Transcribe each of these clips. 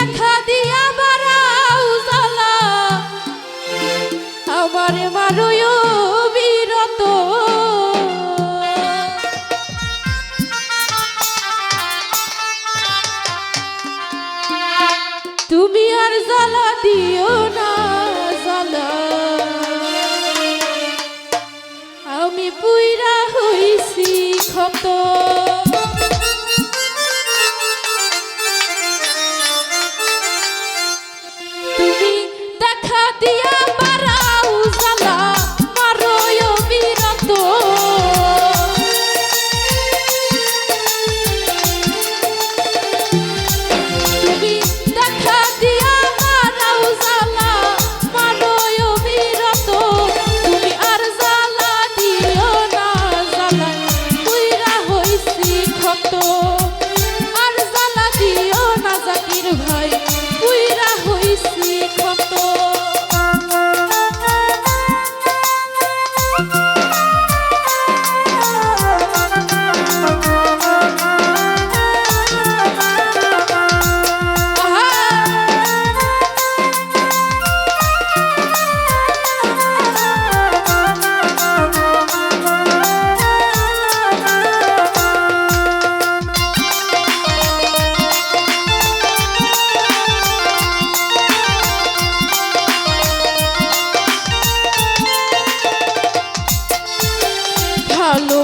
Yeah. সত্য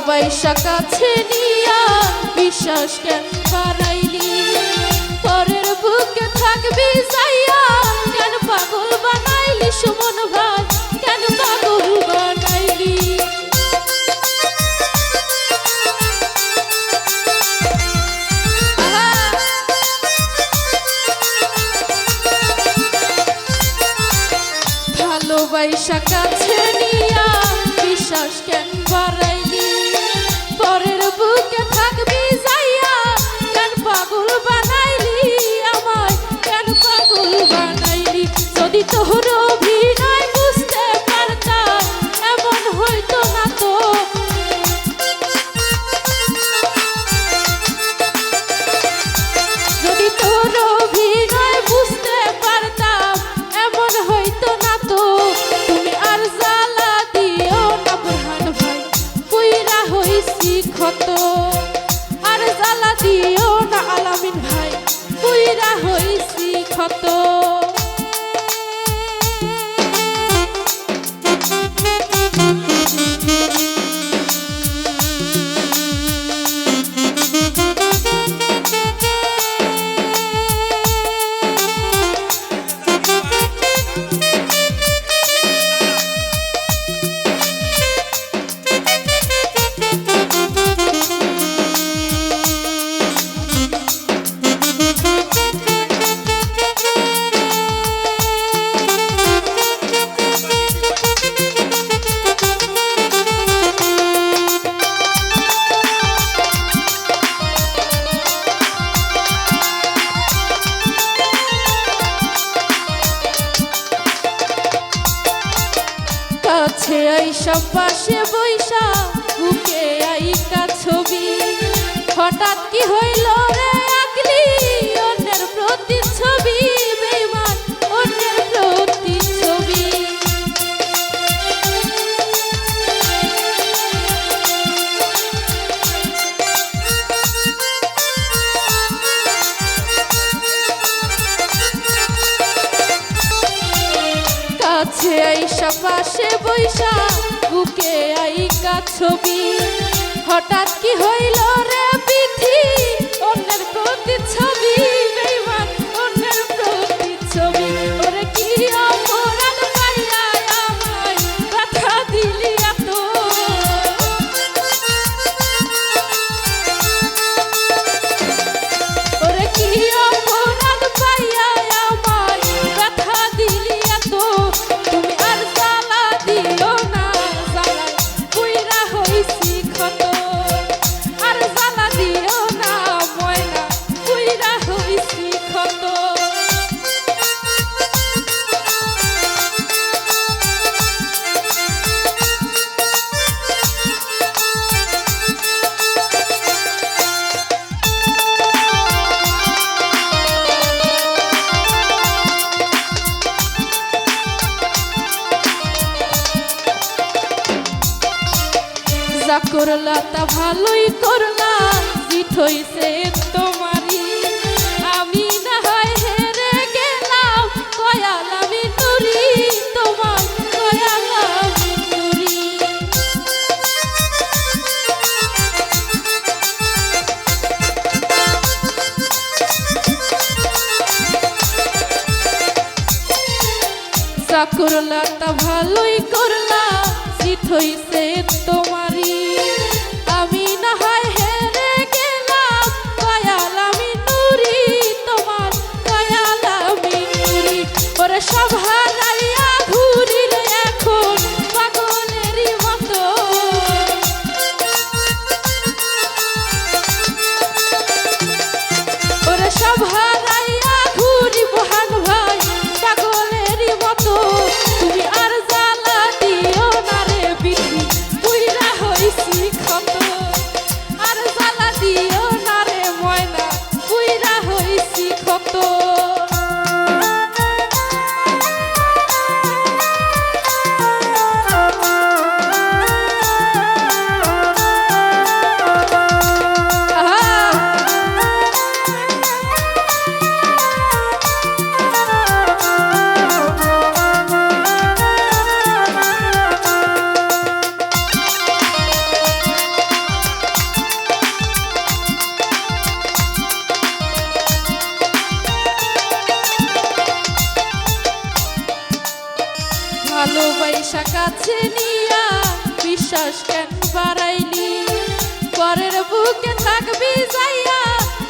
সবাই কাছে নিয়া, বিশ্বাস কেন বানাইনি পরের বুকে থাকবি যাইয়া, কেন পাগল বানাইলি সুমন ভাই কেন পাগল বানাইলি? ভালোবাসা কাছে সব পাশে বৈশা, বুকে আইকা ছবি। হঠাৎ কি হইল রে আগলি, অন্যের প্রতি ছবি বেমান অন্যের প্রতি ছবি কাছে আইসা পাশে বৈশাখ বুকে আইকা ছবি। হঠাৎ কি হইল রে? করলা তা ভালোই করলা জিত হইছে কেন পরের বুকে থাকবি যাইয়া,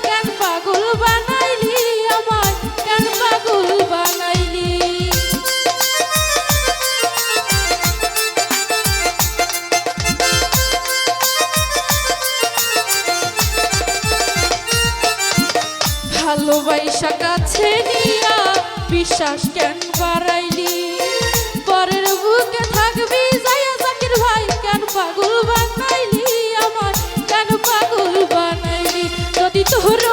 কেন পাগল বানাইলি আমার কেন পাগল বানাইলি? ভালোবাসা কাছে নিয়া, বিশ্বাস কেন বাড়াইলি? পরের বুকে থাকবি পাগল বানাইলি আমার? কেন পাগল বানাইলি? যদি তোর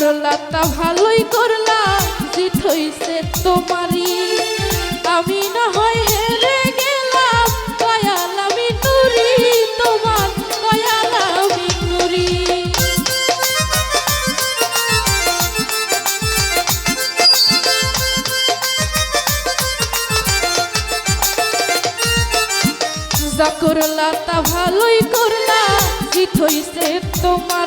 করলা ভালোই করলা জিত হইছে তোমারই। আমি না হয় হেরে গেলাম কয়াল আমি নুরি, তোমার কয়াল আমি নুরি। যা করলা তা ভালোই করলা জিত হইছে তোমারই